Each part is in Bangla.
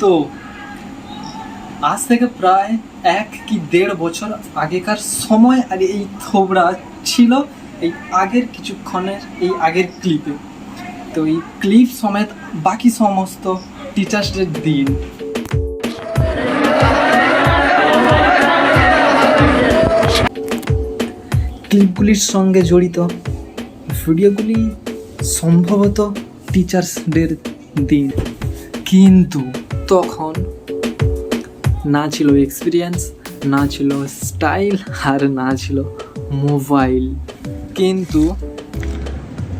তো, আজ থেকে প্রায় এক কি দেড় বছর আগেকার সময় আর এই থোবড়া ছিল এই আগের কিছুক্ষণের এই আগের ক্লিপে তো এই ক্লিপ সমেত বাকি সমস্ত টিচার্স ডের দিন। ক্লিপগুলির সঙ্গে জড়িত ভিডিওগুলি সম্ভবত টিচার্স ডের দিন। কিন্তু তখন না ছিল এক্সপিরিয়েন্স না ছিল স্টাইল আর না ছিল মোবাইল কিন্তু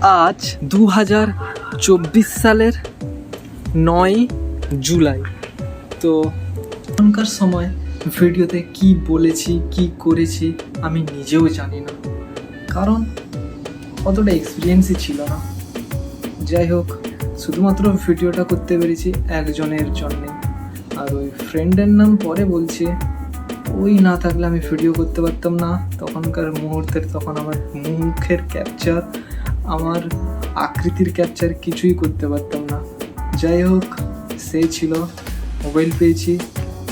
আজ দু হাজার চব্বিশ সালের নয় জুলাই। তো এখনকার সময় ভিডিওতে কি বলেছি, কি করেছি আমি নিজেও জানি না। কারণ অতটা এক্সপিরিয়েন্সই ছিল না। যাই হোক শুধুমাত্র ভিডিওটা করতে পেরেছি একজনের জন্যে। আর ওই ফ্রেন্ডের নাম পরে বলছে, ওই না থাকলে আমি ভিডিও করতে পারতাম না। তখনকার মুহূর্তের, তখন আমার মুখের ক্যাপচার আমার আকৃতির ক্যাপচার কিছুই করতে পারতাম না। যাই হোক, সে ছিল মোবাইল পেয়েছি।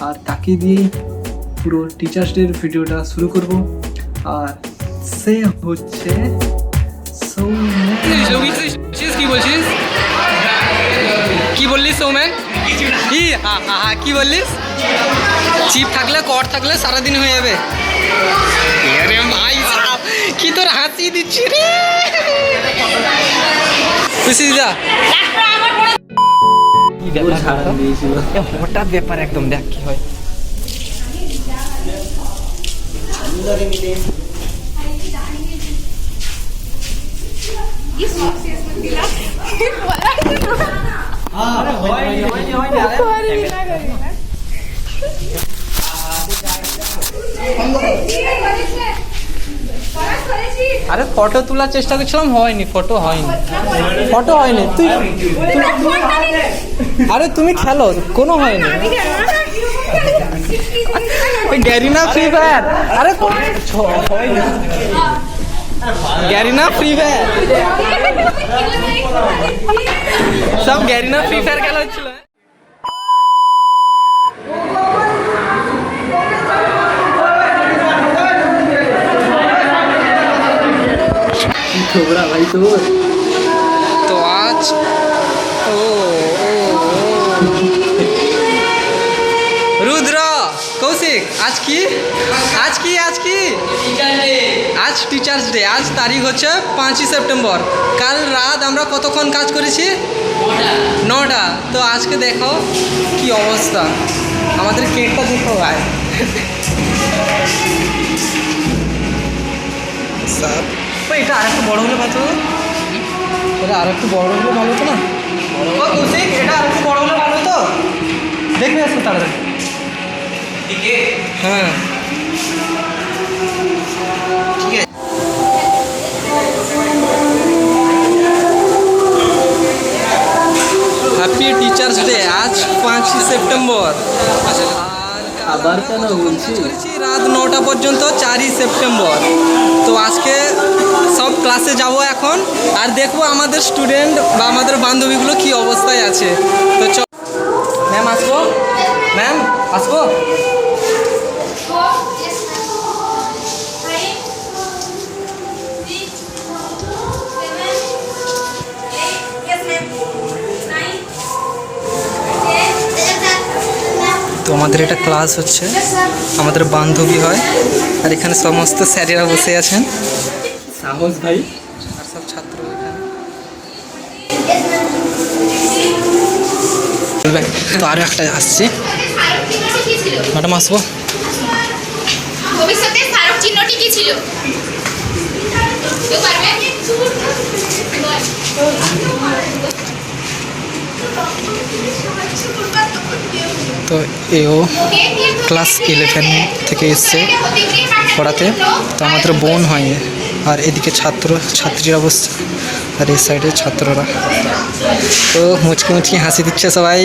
আর তাকে দিয়েই পুরো টিচার্স ডের ভিডিওটা শুরু করব। আর সে হচ্ছে বলছিস কি বলছিস? সৌমেন কি হ্যাঁ হ্যাঁ হ্যাঁ কি বললিস চিপ থাকলে কর থাকলে সারাদিন হয়ে যাবে আরে ভাই কি তোর হাসি দিচ্ছি রে খুশি দিদা হঠাৎ ব্যাপার একদম দেখ কি হয় আরে ফটো তোলার চেষ্টা করছিলাম হয়নি ফটো হয়নি। ফটো হয়নি তুই আরে তুমি খেলো কোনো হয়নি। ওই গ্যারিনা ফ্রি ফায়ার আরে হয়নি। Garena Free Fire. সব গ্যারিনা ফ্রি ফায়ার খেলা হচ্ছিল। ভাই তোর? তো আজ ও। কৌশিক আজ কি? আজ কি আজ কি? আজ টিচার্স ডে আজ তারিখ হচ্ছে পাঁচই সেপ্টেম্বর। কাল রাত আমরা কতক্ষণ কাজ করেছি? নটা। তো আজকে দেখো কি অবস্থা। আমাদের কেকটা দেখো ভাই। এটা আর একটু বড় হলে ভালো এটা আর একটু বড় হলে ভালো হতো না? এটা আর একটু বড় হলে ভালো হতো? দেখবে আসো তাড়াতাড়ি। হ্যাঁ। হ্যাপি টিচার্স ডে আজ পাঁচই সেপ্টেম্বর আবার কেন বলছি রাত নটা পর্যন্ত চারই সেপ্টেম্বর তো আজকে সব ক্লাসে যাব এখন আর দেখব আমাদের স্টুডেন্ট বা আমাদের বান্ধবীগুলো কি অবস্থায় আছে। তো চল ম্যাম আসব? ম্যাম আসব? আমাদের এটা ক্লাস হচ্ছে আমাদের বান্ধবী হয় আর এখানে সমস্ত স্যারেরা বসে আছেন সাহস ভাই আর সব ছাত্র এখানে তো আরও একটা আসছে ম্যাডাম আসব ভবিষ্যতে স্মারক চিহ্নটি কি ছিল পারবে তো এও ক্লাস ইলেভেন থেকে এসছে পড়াতে। তো আমাদের বোন হয় আর এদিকে ছাত্র, ছাত্রীরা বসছে আর এই সাইডে ছাত্ররা। তো মুচকি মুচকি হাসি দিচ্ছে সবাই।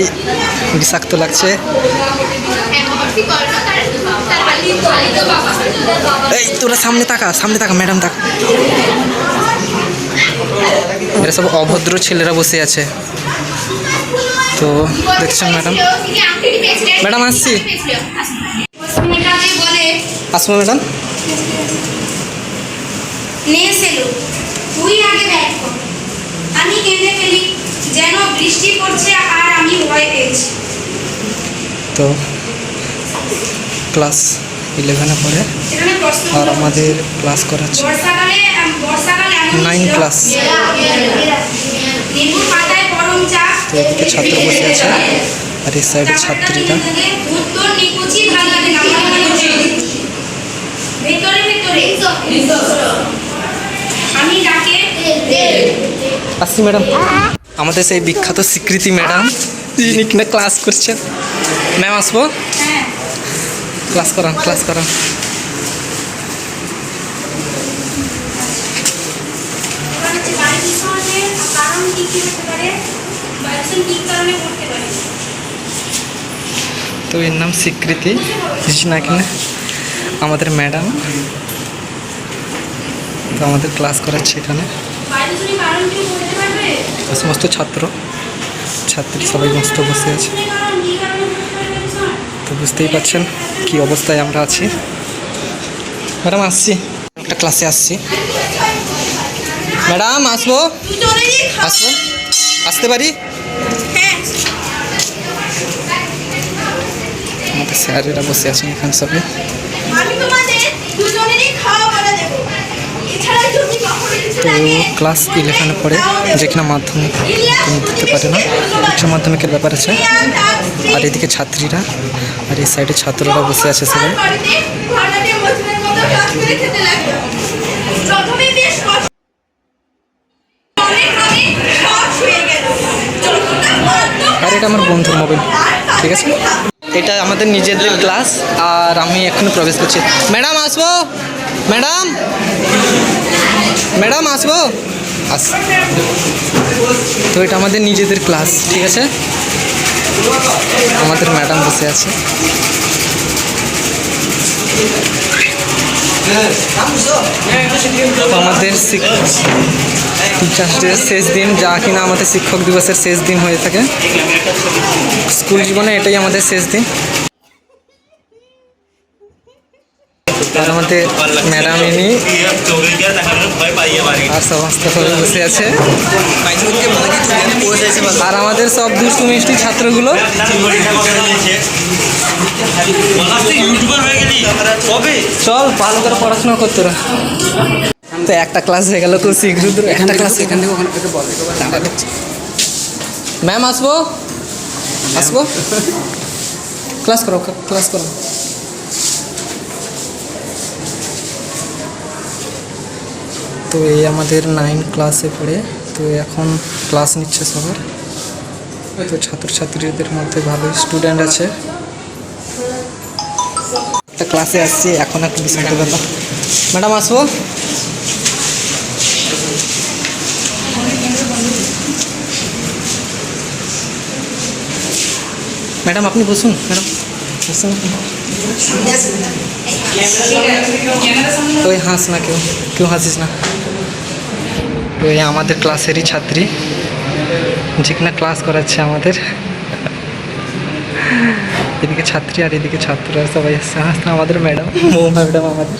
বিষাক্ত লাগছে। এই, তোরা সামনে তাকা সামনে তাকা ম্যাডাম তাকা। এরা সব অভদ্র ছেলেরা বসে আছে। তো দেখছেন ম্যাডাম? ম্যাডাম, আসছি। আসব ম্যাডাম। তুই আগে ব্যাট কর আমি কেঁদে ফেলি যেন বৃষ্টি পড়ছে আর আমি ভয় পেয়েছি তো ক্লাস ইলেভেনে পড়ে। আর আমাদের ক্লাস করাচ্ছে। নাইন বর্ষাকালে তো ছাত্র বসে আছে আর এই সাইডে ছাত্রীরা। আসছি ম্যাডাম। আমাদের সেই বিখ্যাত স্বীকৃতি ম্যাডাম, যিনি কিনা ক্লাস করছেন। ম্যাম আসব? ক্লাস করান ক্লাস করান। কি পারে? তো এর নাম স্বীকৃতি না কিনা আমাদের ম্যাডাম। তো আমাদের ক্লাস করাচ্ছে এখানে। সমস্ত ছাত্র ছাত্রী সবাই মস্ত বসে আছে? তো বুঝতেই পারছেন কি অবস্থায় আমরা আছি। ম্যাডাম আসছি। একটা ক্লাসে আসছি। ম্যাডাম আসব? আসব? আসতে পারি? আমাদের স্যারেরা বসে আছেন এখানে কিছু তো ক্লাস ইলেভেনে পড়ে যেখানে মাধ্যমিক তুমি দিতে পারে না উচ্চ মাধ্যমিকের ব্যাপার আছে। আর এদিকে ছাত্রীরা আর এই সাইডে ছাত্ররা বসে আছে সবাই। বন্ধুর মোবাইল। ঠিক আছে? এটা আমাদের নিজেদের ক্লাস, আর আমি এখনও প্রবেশ করছি। ম্যাডাম, আসব? ম্যাডাম? ম্যাডাম, আসব? আস। তো এটা আমাদের নিজেদের ক্লাস, ঠিক আছে? আমাদের ম্যাডাম বসে আছে। আমাদের টিচার্স শেষ দিন, যা কিনা আমাদের শিক্ষক দিবসের শেষ দিন হয়ে থাকে। স্কুল জীবনে এটাই আমাদের শেষ দিন। আর আমাদের ম্যাডাম ইনি আর সমস্ত সবাই বসে আছে। আর আমাদের সব দুষ্টু মিষ্টি ছাত্রগুলো চল, ভালো করে পড়াশোনা করতে তো একটা ক্লাস হয়ে গেল খুব শীঘ্র একটা ক্লাস এখান থেকে ওখানে ম্যাম আসব? আসব? ক্লাস করো ক্লাস করো। তো এই আমাদের নাইন ক্লাসে পড়ে। তো এখন ক্লাস নিচ্ছে সবার। তো ছাত্রছাত্রীদের মধ্যে ভালোই স্টুডেন্ট আছে। একটা ক্লাসে আসছি, এখন একটু বিষয়টা ব্যাপার। ম্যাডাম, আসব? ম্যাডাম, আপনি বসুন, ম্যাডাম। বসুন। ওই হাস না কেউ কেউ হাসিস না। ওই আমাদের ক্লাসেরই ছাত্রী। যেখানে ক্লাস করাচ্ছে আমাদের। এদিকে ছাত্রী আর এদিকে ছাত্ররা সবাই এসছে। হাসতে আমাদের ম্যাডাম মৌমা ম্যাডাম আমাদের।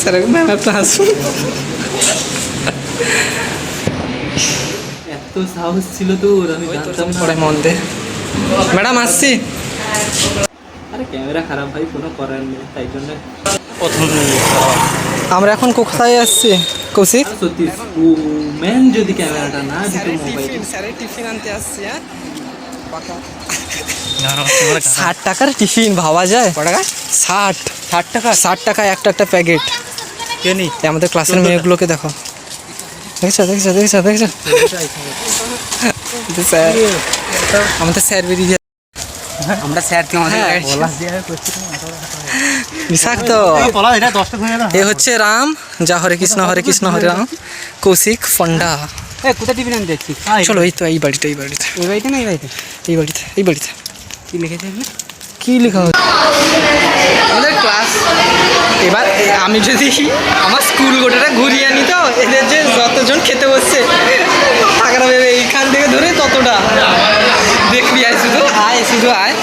স্যার ম্যাম একটু হাসুন এত সাহস ছিল তোর আমি জানতাম পড়ায় মন দে। ম্যাডাম আসছি। আরে ক্যামেরা খারাপ ভাই কোনো করার নেই তাই জন্য। প্রথম আমরা এখন কোথায় আসছি? কৌশিক? সত্যি ও ম্যান যদি ক্যামেরাটা না দিত মোবাইল স্যারের টিফিন আনতে আসছি হ্যাঁ? ষাট টাকার টিফিন ভাবা যায়। টাকা? ষাট। ষাট টাকা? ষাট টাকা একটা একটা প্যাকেট। কেনি আমাদের ক্লাসের মেয়েগুলোকে দেখো। দেখছ দেখছ দেখছ দেখছ? স্যার আমাদের স্যার বেরিয়ে যায় আমরা স্যারকে আমাদের হ্যাঁ, বিষাক্ত। এ হচ্ছে রাম যা হরে কৃষ্ণ হরে কৃষ্ণ হরে রাম কৌশিক ফন্ডা। কোথায় আনতে যাচ্ছি চলো এই তো এই বাড়িতে এই বাড়িতে। এই বাড়িতে না এই বাড়িতে? এই বাড়িতে এই বাড়িতে। কি লিখেছে কি লেখা হচ্ছে আমাদের ক্লাস এবার আমি যদি আমার স্কুল গোটাটা ঘুরিয়ে আনি তো এদের যে যতজন খেতে বসছে টাকাটা ভেবে এইখান থেকে ধরে ততটা। দেখবি আয় শুধু আয় শুধু আয়।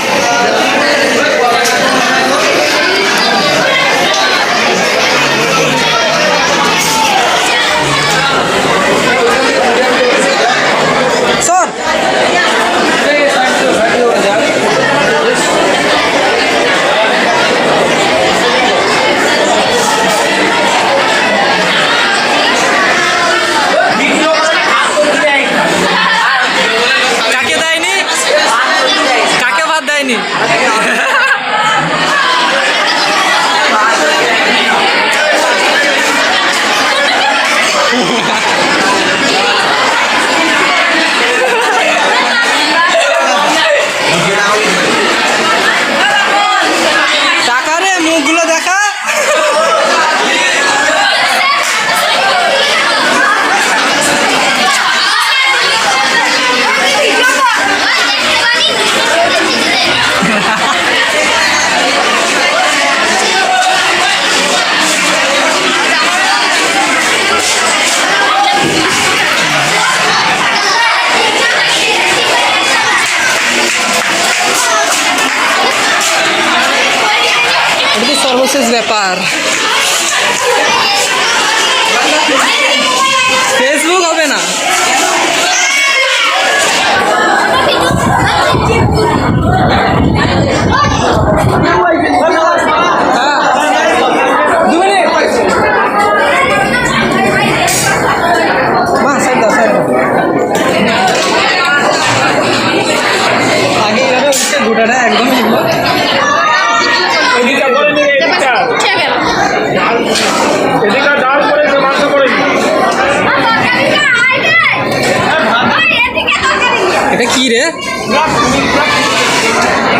এটা তো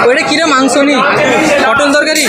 ওইটা কিরে মাংস নি? পটল তরকারি?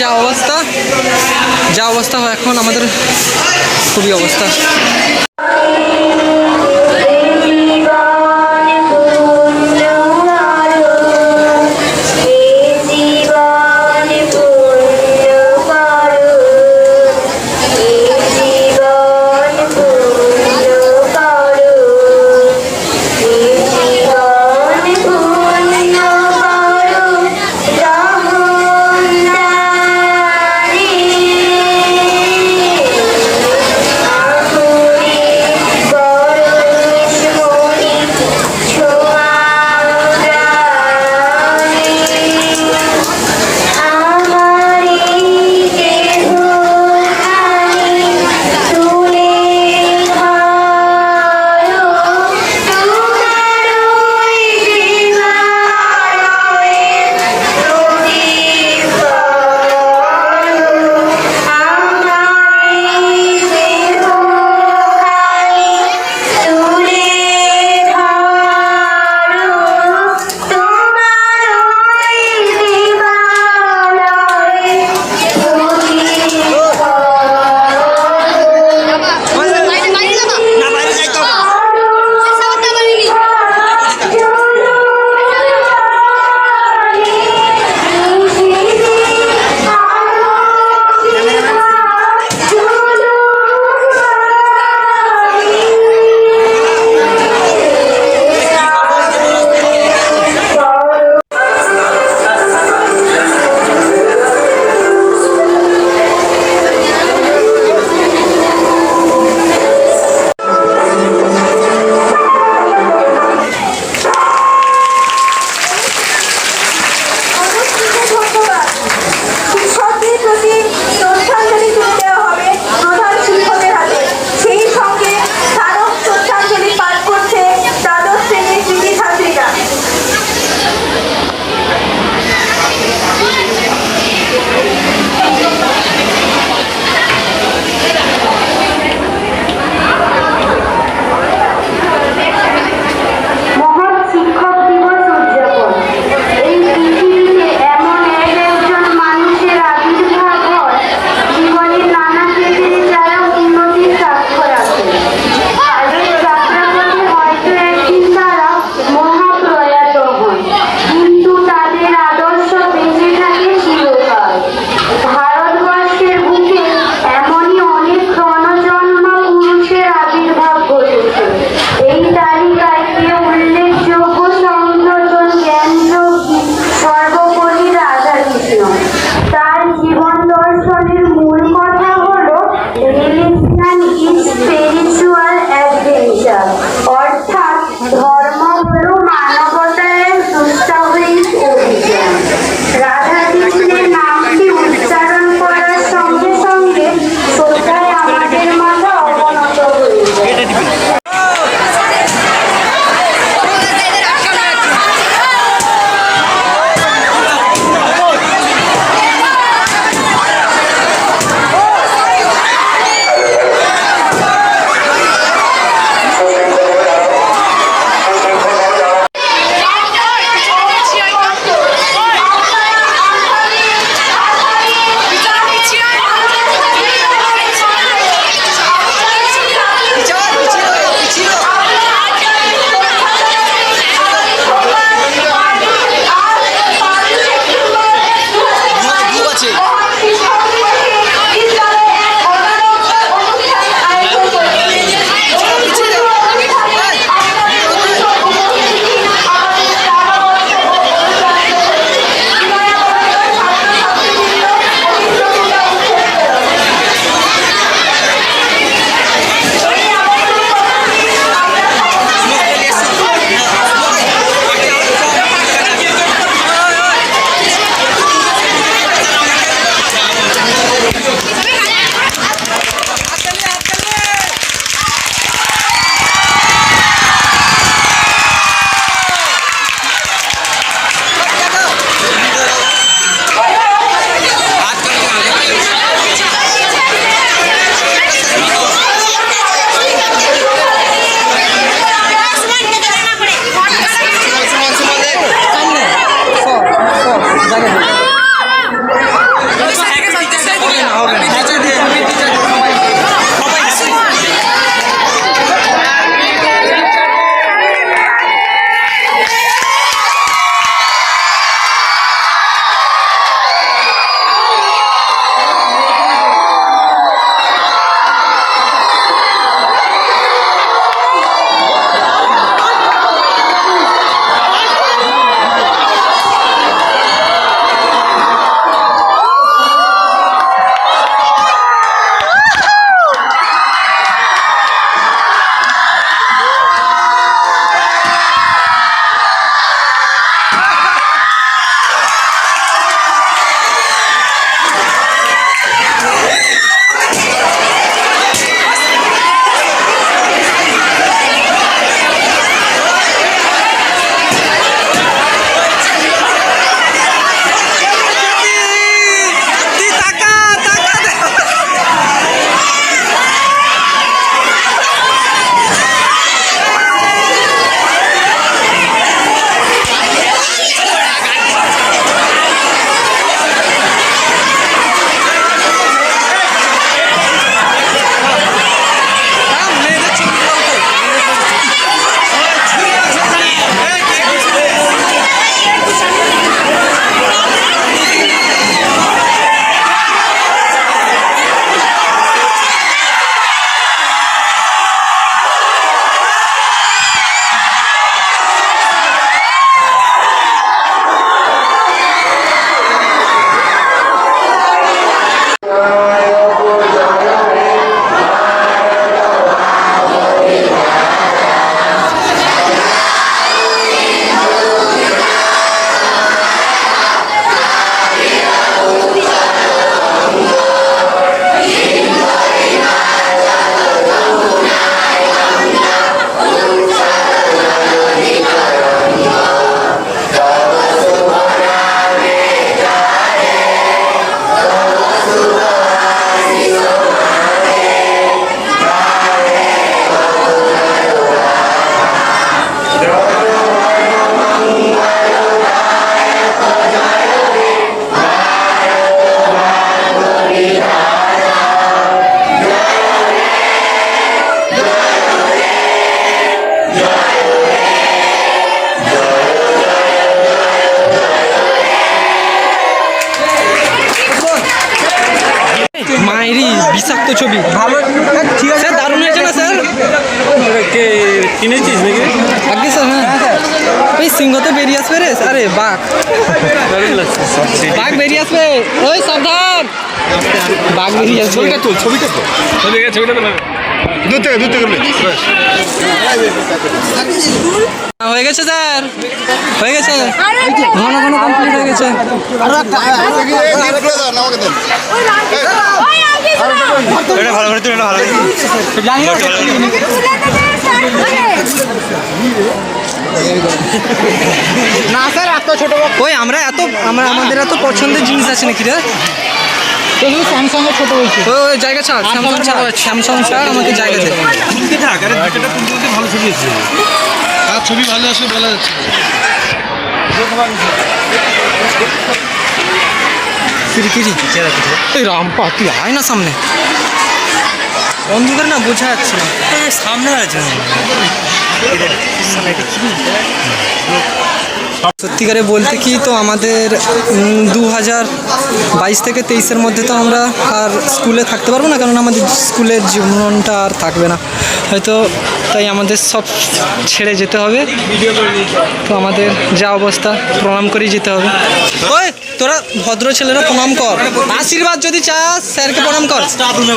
যা অবস্থা যা অবস্থা এখন আমাদের খুবই অবস্থা। ছবি? ভালো। ঠিক আছে। দারুণ হয়েছে না স্যার? কে কিনেছিস নাকি? আগে স্যার হ্যাঁ ওই সিংহ তো বেরিয়ে আসবে রে আরে বাঘ। বাঘ বেরিয়ে আসবে। ওই সাবধান। বাঘ বেরিয়ে আসবে। ছবিটা তো ছবিটা তো ছবিটা দূর থেকে দূর থেকে হয়ে গেছে স্যার হয়ে গেছে ঘন ঘন কমপ্লিট হয়ে গেছে এটা ভালো করে এটা ভালো না স্যার এত ছোট ওই আমরা এত আমরা আমাদের এত পছন্দের জিনিস আছে নাকি রে স্যামসাং এর ছোট হয়েছে জায়গা ছাড় স্যামসাং ছাড় স্যামসাং ছাড় আমাকে জায়গা দে ভালো ছবি আছে ভালো আসবে বলা যাচ্ছে কিরি কিরি? এই রামপা, তুই না সামনে। অন্ধকার না, বোঝা যাচ্ছে না। সামনে আছে সত্যিকারে বলতে কি, তো আমাদের দু হাজার বাইশ থেকে তেইশের মধ্যে তো আমরা আর স্কুলে থাকতে পারব না কারণ আমাদের স্কুলের জীবনটা আর থাকবে না। হয়তো তাই আমাদের সব ছেড়ে যেতে হবে। তো আমাদের যা অবস্থা, প্রণাম করেই যেতে হবে। তোরা ভদ্র ছেলেরা প্রণাম কর। আশীর্বাদ যদি চাস স্যারকে প্রণাম কর।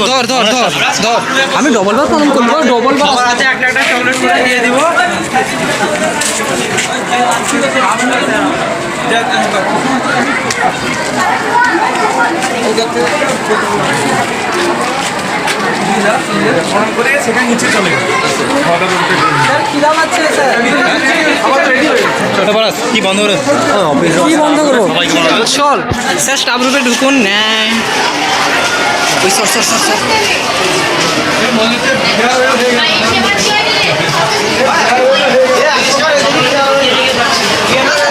ধর ধর ধর ধর। আমি ডবল বার প্রণাম করব ডবল বার আছে একটা একটা চকলেট করে দিয়ে দিব। প্রণাম করে সেখানে নিচে চলে গেল। স্যার কি বন্ধ করে কি বন্ধ করব? চল। স্যার স্টাফ রুমে ঢুকুন। নেয় ওই সর সর সর সর।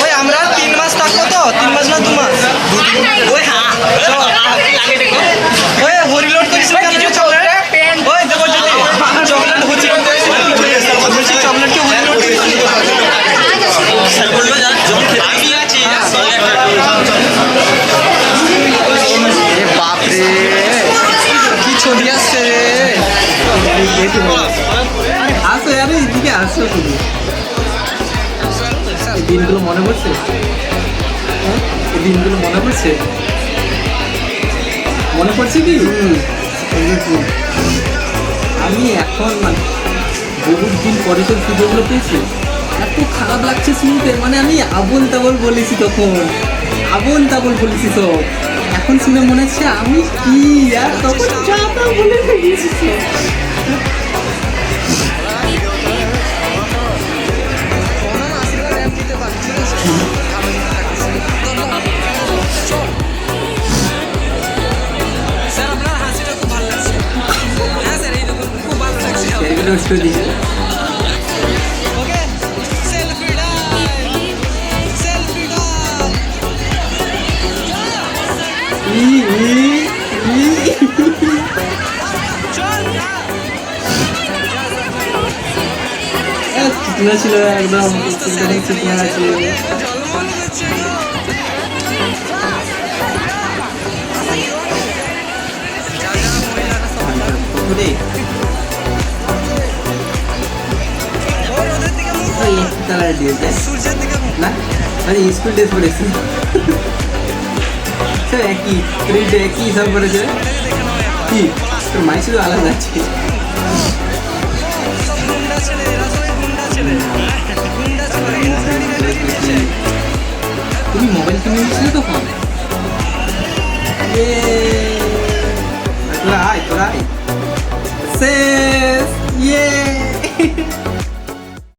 ওই আমরা তিন মাস থাকব তো? তিন মাস না দু মাস? ওই হ্যাঁ চল। ওই হরিলোড করিস না কিছু চকলেট ওই দেবো যদি চকলেট হচ্ছে বলছি চকলেটকে হরিলোড করিস এ বাপরে কি ছবি আসছে রে আসো আরে এদিকে আসো তুমি দিনগুলো মনে পড়ছে? এই দিনগুলো মনে পড়ছে মনে পড়ছে কি আমি এখন মানে বহুত দিন পরে তো পুজোগুলো পেয়েছি এত খারাপ লাগছে শুনতে মানে আমি আবল তাবল বলেছি তখন আবল তাবল বলেছি তো এখন শুনে মনে হচ্ছে আমি কি আর তখন যা বলে ফেলিয়েছি একটু দিই ই, ই, ই। চিকনা ছিল একদম আছে কালার দিয়েছে না? মানে স্কুল ড্রেস পরেছি। সব একই প্রিন্ট একই সব করেছে কি? তোর মাই শুধু আলাদা আছে। তুমি মোবাইল কিনে নিয়েছিলে তখন তোরা আয় তোরা আয়। সে